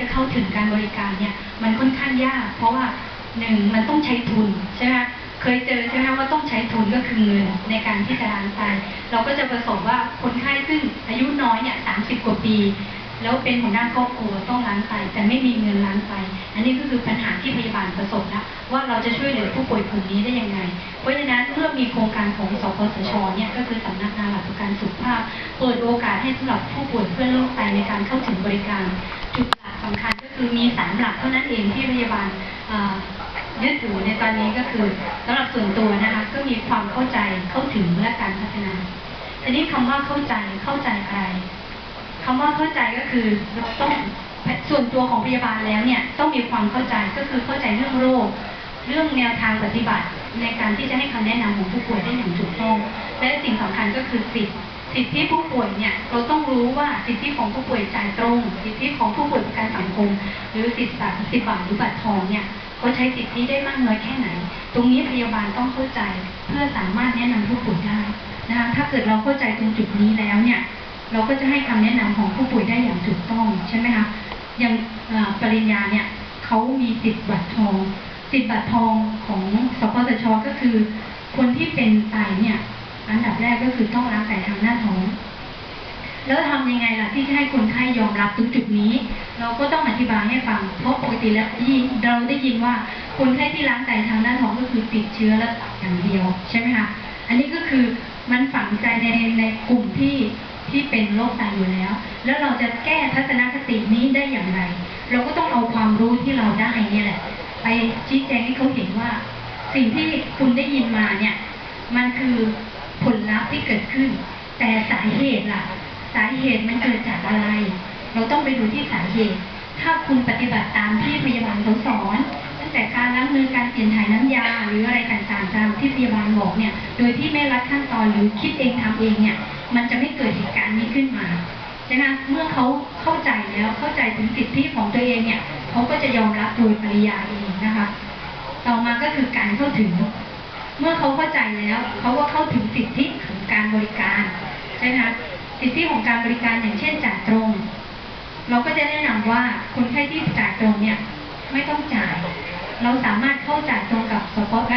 จะเข้าถึงการบริการเนี่ยมันค่อนข้างยาก เพราะว่าหนึ่งมันต้องใช้ทุนใช่ไหมเคยเจอใช่ไหมว่าต้องใช้ทุนก็คือเงินในการที่จะล้างไตเราก็จะประสบว่าคนไข้ซึ่งอายุน้อยเนี่ยสามสิบกว่าปี แล้วเป็นหัวหน้าครอบครัวต้องล้างไตแต่ไม่มีเงินล้างไตอันนี้ก็คือปัญหาที่พยาบาลประสบแล้วว่าเราจะช่วยเหลือผู้ป่วยกลุ่มนี้ได้ยังไง เพราะฉะนั้นเมื่อมีโครงการของสปสชเนี่ยก็คือสำนักงานหลักประกันสุขภาพ เปิดโอกาสให้สำหรับผู้ป่วยเพื่อโรคไตในการเข้าถึงบริการจุด คือมีสามหลักเท่านั้นเองที่พยาบาลเอ่อยึดถือในตอนนี้ก็คือสำหรับส่วนตัวนะคะก็มีความเข้าใจเข้าถึงและการพัฒนาทีนี้คำว่าเข้าใจเข้าใจอะไรคำว่าเข้าใจก็คือเราต้องส่วนตัวของพยาบาลแล้วเนี่ยต้องมีความเข้าใจก็คือเข้าใจเรื่องโรค เรื่องแนวทางปฏิบัติในการที่จะให้คำแนะนำของผู้ป่วยได้อย่างถูกต้องและสิ่งสำคัญก็คือสิทธิ สิทธิผู้ป่วยเนี่ยเราต้องรู้ว่าสิทธิของผู้ป่วยจ่ายตรง สิทธิของผู้ป่วยประกันสังคม หรือสิทธิบัตรสิทธิบัตรหรือบัตรทองเนี่ยเขาใช้สิทธิได้มากน้อยแค่ไหน ตรงนี้พยาบาลต้องเข้าใจเพื่อสามารถแนะนำผู้ป่วยได้นะคะถ้าเกิดเราเข้าใจตรงจุดนี้แล้วเนี่ยเราก็จะให้คำแนะนำของผู้ป่วยได้อย่างถูกต้องใช่ไหมคะอย่างปริญญาเนี่ยเขามีสิทธิบัตรทอง สิทธิบัตรทองของสปสชก็คือ คนที่เป็นไตเนี่ยอันดับแรกก็คือต้องล้างไตทางหน้า แล้วทำยังไงล่ะที่จะให้คนไข้ยอมรับตรงจุดนี้ เราก็ต้องอธิบายให้ฟัง เพราะปกติแล้วที่เราได้ยินว่าคนไข้ที่ล้างไตทางหน้านท้องก็คือติดเชื้อและตับอย่างเดียวใช่ไหมคะอันนี้ก็คือมันฝังใจในในกลุ่มที่ที่เป็นโรคไตอยู่แล้ว แล้วเราจะแก้ทัศนคตินี้ได้อย่างไร เราก็ต้องเอาความรู้ที่เราได้เนี่ยแหละ ไปชี้แจงให้เขาเห็นว่า สิ่งที่คุณได้ยินมาเนี่ย มันคือผลลัพธ์ที่เกิดขึ้น แต่สาเหตุล่ะ สาเหตุมันเกิดจากอะไร เราต้องไปดูที่สาเหตุ ถ้าคุณปฏิบัติตามที่พยาบาลเขาสอน ตั้งแต่การล้างมือการเปลี่ยนถ่ายน้ำยา หรืออะไรต่างๆตามที่พยาบาลบอกเนี่ย โดยที่ไม่รัดขั้นตอนหรือคิดเองทำเองเนี่ย มันจะไม่เกิดเหตุการณ์นี้ขึ้นมานะคะเมื่อเขาเข้าใจแล้วเข้าใจถึงสิทธิของตัวเองเนี่ยเขาก็จะยอมรับโดยปริยายเองนะคะ ต่อมาก็คือการเข้าถึง เมื่อเขาเข้าใจแล้วเขาก็เข้าถึงสิทธิของการบริการใช่ไหมคะ สิทธิของการบริการอย่างเช่นจ่ายตรง เราก็จะแนะนำว่าคนไข้ที่จ่ายตรงเนี่ยไม่ต้องจ่าย เราสามารถเข้าจ่ายตรงกับสปอตไ